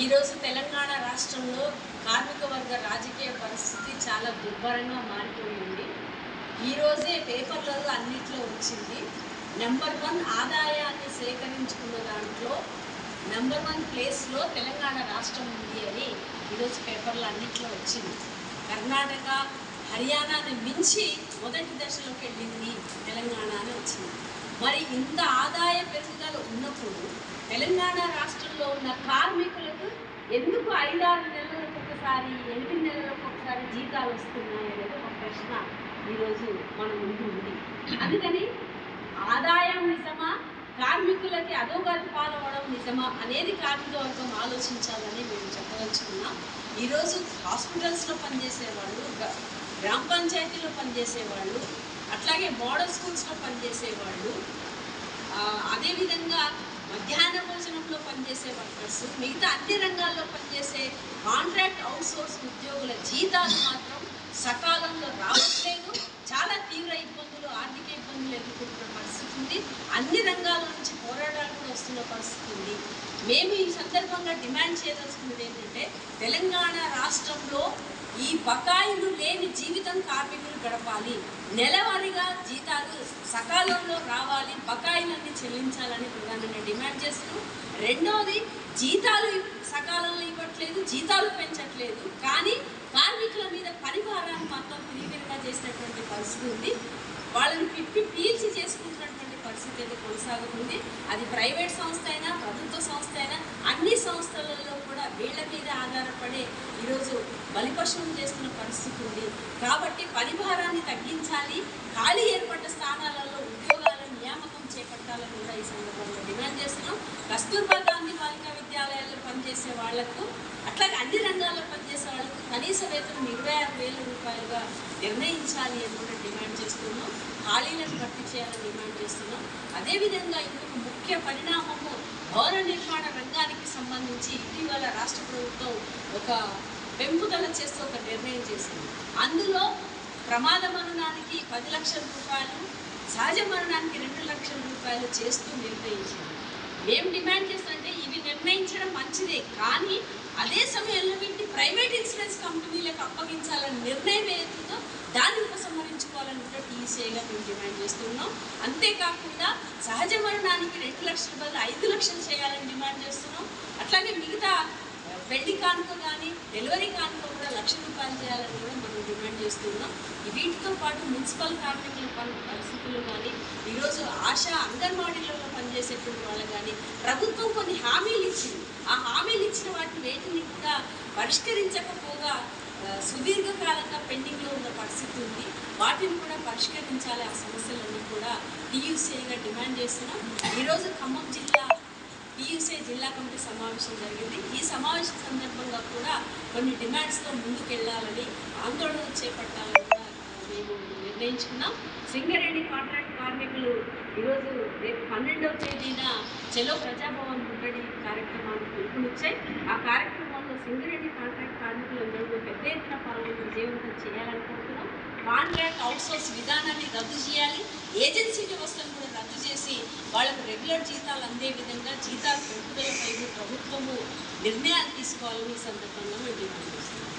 ఈరోజు తెలంగాణ రాష్ట్రంలో కార్మిక వర్గ రాజకీయ పరిస్థితి చాలా దుర్భరంగా మారిపోయింది ఈరోజే పేపర్లలో అన్నిట్లో వచ్చింది. నెంబర్ వన్ ఆదాయాన్ని సేకరించుకున్న దాంట్లో నెంబర్ వన్ ప్లేస్లో తెలంగాణ రాష్ట్రం ఉంది అని ఈరోజు పేపర్లు అన్నిట్లో వచ్చింది. కర్ణాటక హర్యానాని మించి మొదటి దశలోకి వెళ్ళింది తెలంగాణ అని వచ్చింది. మరి ఇంత ఆదాయ పెరుగుదల ఉన్నప్పుడు తెలంగాణ రాష్ట్రంలో ఉన్న ఎందుకు ఐదారు నెలలకు ఒకసారి ఎనిమిది నెలలకు ఒకసారి జీతాలు వస్తున్నాయి అనేది ఒక ప్రశ్న ఈరోజు మన ముందు ఉంది. అందుకని ఆదాయం నిజమా కార్మికులకి అధోగతి పాలవడం నిజమా అనేది కార్మిక వర్గం ఆలోచించాలని మేము చెప్పదలుచుకున్నాం. ఈరోజు హాస్పిటల్స్లో పనిచేసే వాళ్ళు గ్రామ పంచాయతీలో పనిచేసే వాళ్ళు అట్లాగే మోడల్ స్కూల్స్లో పనిచేసే వాళ్ళు అదేవిధంగా మధ్యాహ్న భోజనంలో పనిచేసే వర్కర్స్ మిగతా అన్ని రంగాల్లో పనిచేసే కాంట్రాక్ట్ అవుట్సోర్స్ ఉద్యోగుల జీతాలు మాత్రం సకాలంలో రావట్లేదు. చాలా తీవ్ర ఇబ్బందులు ఆర్థిక ఇబ్బందులు ఎదుర్కొంటున్న పరిస్థితి ఉంది. అన్ని రంగాల నుంచి పోరాటాలు కూడా వస్తున్న పరిస్థితి ఉంది. మేము ఈ సందర్భంగా డిమాండ్ చేయదలుచుకున్నది ఏంటంటే తెలంగాణ రాష్ట్రంలో ఈ బకాయిలు లేని జీవితం కార్మికులు గడపాలి. నెలవారీగా జీతాలు సకాలంలో రావాలి. బకాయిలన్నీ చెల్లించాలని ప్రధానంగా డిమాండ్ చేస్తున్నాం రెండవది జీతాలు సకాలంలో ఇవ్వట్లేదు జీతాలు పెంచట్లేదు. కానీ కార్మికుల మీద పరిభారాన్ని మాత్రం తిరిగిగా చేసినటువంటి పరిస్థితి ఉంది. వాళ్ళని పిప్పి పీల్చి చేసుకుంటున్నటువంటి పరిస్థితి అయితే కొనసాగుతుంది. అది ప్రైవేట్ సంస్థ అయినా ప్రభుత్వ సంస్థ అయినా అన్ని సంస్థలలో కూడా వీళ్ళ మీద ఆధారపడే ఈరోజు బలిపశువులు చేస్తున్న పరిస్థితి ఉంది. కాబట్టి పరిభారాన్ని తగ్గించాలి. ఖాళీ ఏర్పడ్డ స్థానాలలో ఉద్యోగాల నియామకం చేపట్టాలని కూడా ఈ సందర్భంలో డిమాండ్ చేస్తున్నాం. కస్తూర్బా గాంధీ బాలికా విద్యాలయాల్లో పనిచేసే వాళ్ళకు అట్లాగే అన్ని రంగాల్లో పనిచేసే వాళ్ళకు కనీస వేతనం ఇరవై ఆరు వేల రూపాయలుగా నిర్ణయించాలి అని కూడా డిమాండ్ చేస్తున్నాం. ఖాళీలను భర్తీ చేయాలని డిమాండ్ చేస్తున్నాం. అదేవిధంగా ఇంకొక ముఖ్య పరిణామము భవన నిర్మాణ రంగానికి సంబంధించి ఇటీవల రాష్ట్ర ప్రభుత్వం ఒక పెంపుదల చేస్తూ ఒక నిర్ణయం చేసింది. అందులో ప్రమాద మరణానికి పది లక్షల రూపాయలు సహజ మరణానికి రెండు లక్షల రూపాయలు చేస్తూ నిర్ణయించింది. మేము డిమాండ్ చేస్తుంటే ఇవి నిర్ణయించడం మంచిదే కానీ అదే సమయంలో వీటిని ప్రైవేట్ ఇన్సూరెన్స్ కంపెనీలకు అప్పగించాలని నిర్ణయం ఏదైతుందో దాన్ని ఉపసంహరించుకోవాలని కూడా టీసీఐగా మేము డిమాండ్ చేస్తున్నాం. అంతేకాకుండా సహజ మరణానికి రెండు లక్షల బదులు ఐదు లక్షలు చేయాలని డిమాండ్ చేస్తున్నాం. అట్లాగే మిగతా ఆ, పెళ్ళి కానుక కానీ డెలివరీ కానుక కూడా లక్ష రూపాయలు చేయాలని కూడా మనం డిమాండ్ చేస్తున్నాం. వీటితో పాటు మున్సిపల్ కార్మికుల పరిస్థితులు కానీ ఈరోజు ఆశా అంగన్వాడీలలో పనిచేసేటువంటి వాళ్ళు కానీ ప్రభుత్వం కొన్ని హామీలు ఇచ్చింది. ఆ హామీలు ఇచ్చిన వాటిని వేటిని కూడా పరిష్కరించకపోగా సుదీర్ఘకాలంగా పెండింగ్లో ఉన్న పరిస్థితి ఉంది వాటిని కూడా పరిష్కరించాలి. ఆ సమస్యలన్నీ కూడా డియూసీఐగా డిమాండ్ చేస్తున్నాం. ఈరోజు ఖమ్మం జిల్లా డియూసీఐ జిల్లా కమిటీ సమావేశం జరిగింది. ఈ సమావేశం సందర్భంగా కూడా కొన్ని డిమాండ్స్తో ముందుకెళ్ళాలని ఆందోళన చేపట్టాలని కూడా మేము నిర్ణయించుకున్నాం. సింగరేణి కాంట్రాక్ట్ కార్మికులు ఈరోజు రేపు పన్నెండవ తేదీన చెలో ప్రజాభవన్ ముట్టడి కార్యక్రమాన్ని పిలుపునిచ్చాయి. ఆ కార్యక్రమంలో సింగరేణి కాంట్రాక్ట్ కార్మికులందరూ పెద్ద ఎత్తున పాల్గొని విజయవంతం చేయాలని కాంట్రాక్ట్ అవుట్సోర్స్ విధానాన్ని రద్దు చేయాలి ఏజెన్సీ వ్యవస్థను కూడా రద్దు చేసి వాళ్ళకు రెగ్యులర్ జీతాలు అందే విధంగా జీతాలు పెంపుదలపై ప్రభుత్వము నిర్ణయాలు తీసుకోవాలని ఈ సందర్భంగా మేము డిమాండ్ చేస్తున్నాం.